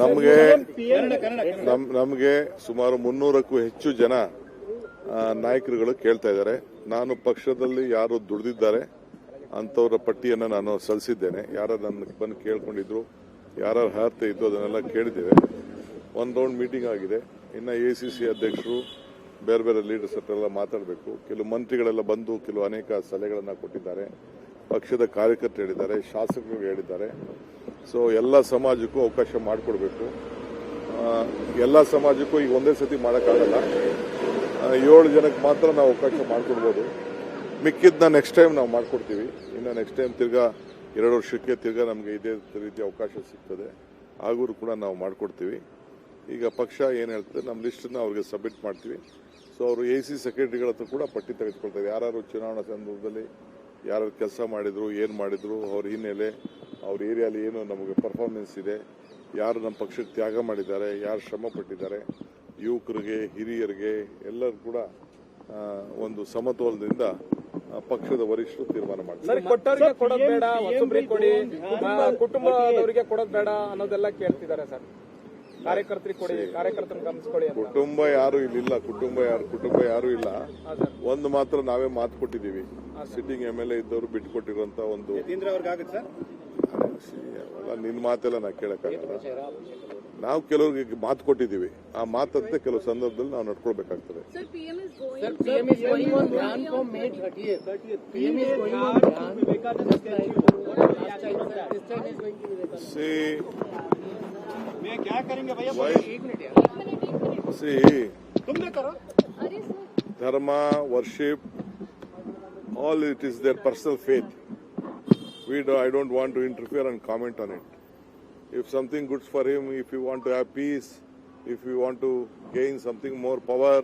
ನಮಗೆ ನಮ್ ನಮಗೆ ಸುಮಾರು ಮುನ್ನೂರಕ್ಕೂ ಹೆಚ್ಚು ಜನ ನಾಯಕರುಗಳು ಕೇಳ್ತಾ ಇದ್ದಾರೆ. ನಾನು ಪಕ್ಷದಲ್ಲಿ ಯಾರು ದುಡಿದಿದ್ದಾರೆ ಅಂತವರ ಪಟ್ಟಿಯನ್ನು ನಾನು ಸಲ್ಲಿಸಿದ್ದೇನೆ. ಯಾರು ನನ್ನ ಬಂದು ಕೇಳ್ಕೊಂಡಿದ್ರು ಯಾರು ಅರ್ಹತೆ ಇದ್ದು ಅದನ್ನೆಲ್ಲ ಕೇಳಿದ್ದೇವೆ. ಒಂದು ರೌಂಡ್ ಮೀಟಿಂಗ್ ಆಗಿದೆ. ಇನ್ನು ಎ ಸಿ ಸಿ ಅಧ್ಯಕ್ಷರು ಬೇರೆ ಬೇರೆ ಲೀಡರ್ಸ್ ಹತ್ರ ಎಲ್ಲ ಮಾತಾಡಬೇಕು. ಕೆಲವು ಮಂತ್ರಿಗಳೆಲ್ಲ ಬಂದು ಕೆಲವು ಅನೇಕ ಸಲಹೆಗಳನ್ನು ಕೊಟ್ಟಿದ್ದಾರೆ. ಪಕ್ಷದ ಕಾರ್ಯಕರ್ತರು ಹೇಳಿದ್ದಾರೆ, ಶಾಸಕರು ಹೇಳಿದ್ದಾರೆ. ಸೊ ಎಲ್ಲ ಸಮಾಜಕ್ಕೂ ಅವಕಾಶ ಮಾಡಿಕೊಡ್ಬೇಕು. ಎಲ್ಲ ಸಮಾಜಕ್ಕೂ ಈಗ ಒಂದೇ ಸತಿ ಮಾಡೋಕ್ಕಾಗಲ್ಲ. ಏಳು ಜನಕ್ಕೆ ಮಾತ್ರ ನಾವು ಅವಕಾಶ ಮಾಡಿಕೊಡ್ಬೋದು. ಮಿಕ್ಕಿದ್ದನ್ನ ನೆಕ್ಸ್ಟ್ ಟೈಮ್ ನಾವು ಮಾಡಿಕೊಡ್ತೀವಿ. ಇನ್ನು ನೆಕ್ಸ್ಟ್ ಟೈಮ್ ತಿರ್ಗಾ ಎರಡು ವರ್ಷಕ್ಕೆ ತಿರ್ಗಾ ನಮಗೆ ಇದೇ ರೀತಿ ಅವಕಾಶ ಸಿಗ್ತದೆ. ಆಗೂ ಕೂಡ ನಾವು ಮಾಡಿಕೊಡ್ತೀವಿ. ಈಗ ಪಕ್ಷ ಏನು ಹೇಳ್ತದೆ ನಮ್ಮ ಲಿಸ್ಟನ್ನು ಅವ್ರಿಗೆ ಸಬ್ಮಿಟ್ ಮಾಡ್ತೀವಿ. ಸೊ ಅವರು ಎ ಸಿ ಸೆಕ್ರೆಟರಿಗಳ ಹತ್ರ ಕೂಡ ಪಟ್ಟಿ ತೆಗೆದುಕೊಳ್ತಾರೆ. ಯಾರು ಚುನಾವಣಾ ಸಂದರ್ಭದಲ್ಲಿ ಯಾರು ಕೆಲಸ ಮಾಡಿದ್ರು ಏನು ಮಾಡಿದ್ರು ಅವ್ರ ಹಿನ್ನೆಲೆ ಅವ್ರ ಏರಿಯಾಲಿ ಏನು ನಮಗೆ ಪರ್ಫಾರ್ಮೆನ್ಸ್ ಇದೆ ಯಾರು ನಮ್ಮ ಪಕ್ಷಕ್ಕೆ ತ್ಯಾಗ ಮಾಡಿದ್ದಾರೆ ಯಾರು ಶ್ರಮ ಪಟ್ಟಿದ್ದಾರೆ ಯುವಕರಿಗೆ ಹಿರಿಯರಿಗೆ ಎಲ್ಲರೂ ಕೂಡ ಒಂದು ಸಮತೋಲನದಿಂದ ಪಕ್ಷದ ವರಿಷ್ಠರು ತೀರ್ಮಾನ ಮಾಡ್ತಾರೆ. ಸರ್ ಕೊಟ್ಟವ್ರಿಗೆ ಕೊಡೋದ್ ಬೇಡ ಕೊಡಿ ಕುಟುಂಬದವರಿಗೆ ಕೊಡೋದ್ ಬೇಡ ಅನ್ನೋದೆಲ್ಲ ಕೇಳ್ತಿದ್ದಾರೆ ಸರ್. ಕಾರ್ಯಕರ್ತರಿಗೆ ಕೊಡಿ ಕಾರ್ಯಕರ್ತನ ಗಮನಿಸ್ಕೊಳ್ಳಿ ಅಂತ. ಕುಟುಂಬ ಯಾರು ಇಲ್ಲಿಲ್ಲ ಕುಟುಂಬ ಯಾರು ಕುಟುಂಬ ಯಾರು ಇಲ್ಲ. ಒಂದು ಮಾತ್ರ ನಾವೇ ಮಾತು ಕೊಟ್ಟಿದ್ದೀವಿ. ಸಿಟ್ಟಿಂಗ್ ಎಂ ಎಲ್ ಎ ಇದ್ದವರು ಬಿಟ್ಕೊಟ್ಟಿರುವಂತ ಒಂದು ನಿನ್ ಮಾತೆಲ್ಲ ನಾ ಕೇಳಕ್ಕಾಗಲ್ಲ. ನಾವು ಕೆಲವ್ರಿಗೆ ಮಾತು ಕೊಟ್ಟಿದ್ದೀವಿ. ಆ ಮಾತಂತೆ ಕೆಲವು ಸಂದರ್ಭದಲ್ಲಿ ನಾವು ನಡ್ಕೊಳ್ಬೇಕಾಗ್ತದೆ. Sir, हैं क्या करेंगे भैया? एक करो। Dharma worship all it is their personal faith we I don't want to interfere and comment on it if something goods for him if you want to have peace if you want to gain something more power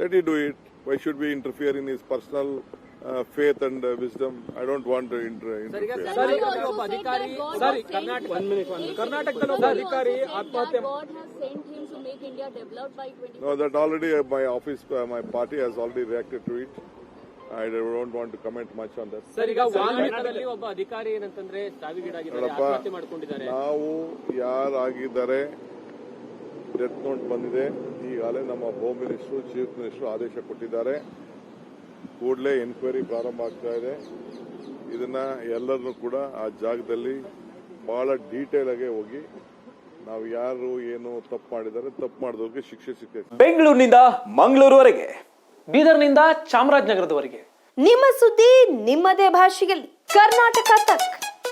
let you do it why should be interfere in his personal uh, faith and uh, wisdom? I don't want to inter- interfere. sir, sir he ಈಗ also ಒಬ್ಬ said ಅಧಿಕಾರಿ that God sir has sent Karnataka him- ಒಂದ್ minute ಒಂದು ಕರ್ನಾಟಕದಲ್ಲಿ ಅಧಿಕಾರಿ ಆತ್ಮಹತ್ಯೆ that God has sent him to make India developed by 20. No, that already uh, my office, uh, my party has already reacted to it. I don't want to comment much on that. Sir ಈಗ ವಾಲ್ಮೀಕದಲ್ಲಿ ಒಬ್ಬ ಅಧಿಕಾರಿ ಏನಂತಂದ್ರೆ ಸಾವಿಗೀಡಾಗಿದ್ದಾರೆ ನೋಡಪ್ಪ ಆತ್ಮಹತ್ಯೆ ಮಾಡ್ಕೊಂಡಿದ್ದಾರೆ ನಾವು ಯಾರಾಗಿದ್ದಾರೆ death note ಬಂದಿದೆ ಈಗಾಗಲೇ ನಮ್ಮ ಹೋಮ್ ಮಿನಿಸ್ಟ್ರು ಚೀಫ್ ಮಿನಿಸ್ಟ್ರು ಆದೇಶ ಕೊಟ್ಟಿದ್ದಾರೆ ಕೂಡಲೇ ಎನ್ಕ್ವೈರಿ ಪ್ರಾರಂಭ ಆಗ್ತಾ ಇದೆ. ಇದನ್ನ ಎಲ್ಲರನ್ನೂ ಕೂಡ ಆ ಜಾಗದಲ್ಲಿ ಬಹಳ ಡೀಟೇಲ್ ಆಗಿ ಹೋಗಿ ನಾವು ಯಾರು ಏನು ತಪ್ಪು ಮಾಡಿದರೆ ತಪ್ಪು ಮಾಡಿದವ್ರಿಗೆ ಶಿಕ್ಷೆ ಸಿಗ್ತೈತೆ ಬೆಂಗಳೂರಿನಿಂದ ಮಂಗಳೂರುವರೆಗೆ ಬೀದರ್ನಿಂದ ಚಾಮರಾಜನಗರದವರೆಗೆ. ನಿಮ್ಮ ಸುದ್ದಿ ನಿಮ್ಮದೇ ಭಾಷೆಯಲ್ಲಿ. ಕರ್ನಾಟಕ ತಕ್.